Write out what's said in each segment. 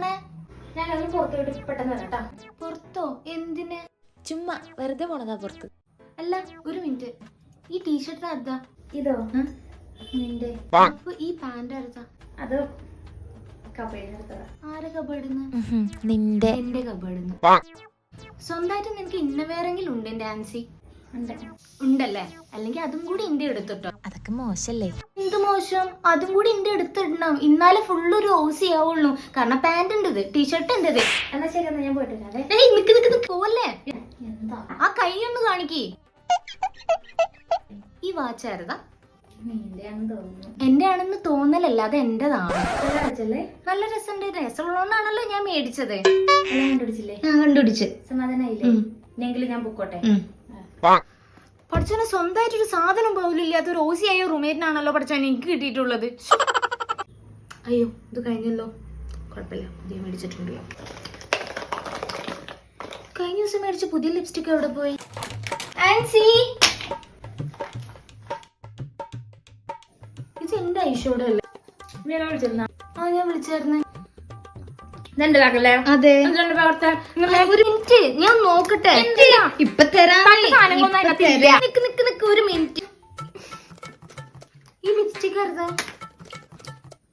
പോണേ ഞാൻ ഒന്ന് പുറത്തോട്ട് പെട്ടെന്ന് വരാം ട്ടാ. പുറത്തോ? എന്തിന്? ചുമ്മാ വെറുതെ പോണതാ പുറത്ത്. അല്ല ഒരു മിനിറ്റ്. ഈ ടീഷർട്ട് അതാ. ഇതോ? നിന്റെ. അപ്പൊ ഈ പാന്റ് അറുതാ അത് ആരെ കബേടുന്ന് നിന്റെ. എന്റെ കബേടുന്ന് സ്വന്തമായിട്ട് നിനക്ക് ഇന്നവേറെങ്കിലും ഉണ്ട് എന്റെ ആൻസി. ഉണ്ട് ഉണ്ടല്ലേ? അല്ലെങ്കിൽ അതും കൂടി എന്റെ എടുത്തിട്ടോ? അതൊക്കെ മോശല്ലേ? എന്ത് മോശം? അതും കൂടി എന്റെ എടുത്തിടണം. ഇന്നാലെ ഫുള്ള് ഒരു ഓസി ആവുള്ളൂ. കാരണം പാന്റ് ഉണ്ട് ടീഷർട്ട് ഉണ്ടത് എന്നാ ശരി എന്നാ ഞാൻ പോയിട്ടില്ല നിക്ക് നിക്ക് നിക്ക്. പോവല്ലേ? എന്താ? ആ കൈ ഒന്ന് കാണിക്കേ. ഈ വാച്ച് ആരതാ? എന്റെ ആണെന്ന് തോന്നലല്ല അത് എന്റേതാണ്. നല്ല രസമുണ്ട് രസമുള്ളതുകൊണ്ടാണല്ലോ ഞാൻ മേടിച്ചത്. കണ്ടുപിടിച്ചില്ലേ? ഞാൻ കണ്ടുപിടിച്ച്. സമാധാനായില്ലേ? ഞാൻ പൊക്കോട്ടെ? പഠിച്ചോനെ സ്വന്തമായിട്ടൊരു സാധനം പോലും ഇല്ലാത്ത ഒരു ഓസി ആയ റൂംമേറ്റിനാണല്ലോ പഠിച്ചാൻ എനിക്ക് കിട്ടിയിട്ടുള്ളത്. അയ്യോ ഇത് കഴിഞ്ഞല്ലോ. കുഴപ്പമില്ല പുതിയ മേടിച്ചിട്ടുണ്ടല്ലോ. കഴിഞ്ഞ ദിവസം മേടിച്ച പുതിയ ലിപ്സ്റ്റിക് എവിടെ പോയി? ആൻസി! ഇത് എന്റെ ഐഷോടെ അല്ലേ? ഞാൻ വിളിച്ചിരുന്ന? ആ ഞാൻ വിളിച്ചായിരുന്നു. ഇതെന്റെ കാക്കല്ലേ? അതെ. ഒരു മിനിറ്റ് ഞാൻ നോക്കട്ടെ. ഇപ്പൊ തരാം. അതിനകത്തില്ല. നിക്ക് നിക്ക് നിക്ക് ഒരു മിനിറ്റ്. ഈ ലിപ്സ്റ്റിക്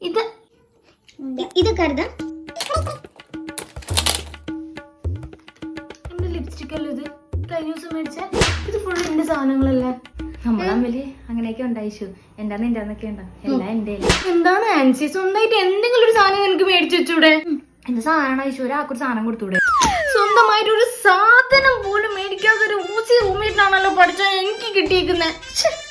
ഇത്. ഇത് കരുത. നമ്മുടെ ലിപ്സ്റ്റിക് അല്ലേ ഇത്? കഴിഞ്ഞ ദിവസം മേടിച്ച. ഇത് ഫുൾ എന്റെ സാധനങ്ങളല്ലേ. നമ്മൾ തമ്മിൽ അങ്ങനെയൊക്കെ ഉണ്ടായിച്ചു എന്താന്ന് എന്റെ എന്നൊക്കെ ഉണ്ടാവും എല്ലാം എന്റെ എന്താണ് ആൻസി? സ്വന്തമായിട്ട് എന്തെങ്കിലും ഒരു സാധനം എനിക്ക് മേടിച്ചു വെച്ചൂടെ? എന്റെ സാധനം അയച്ചു ഒരാൾക്കൊരു സാധനം കൊടുത്തൂടെ? സ്വന്തമായിട്ട് ഒരു സാധനം പോലും മേടിക്കാതെ ഒരു ഊസി റൂമേറ്റിനാണല്ലോ പഠിച്ച എനിക്ക് കിട്ടിയിരിക്കുന്നത്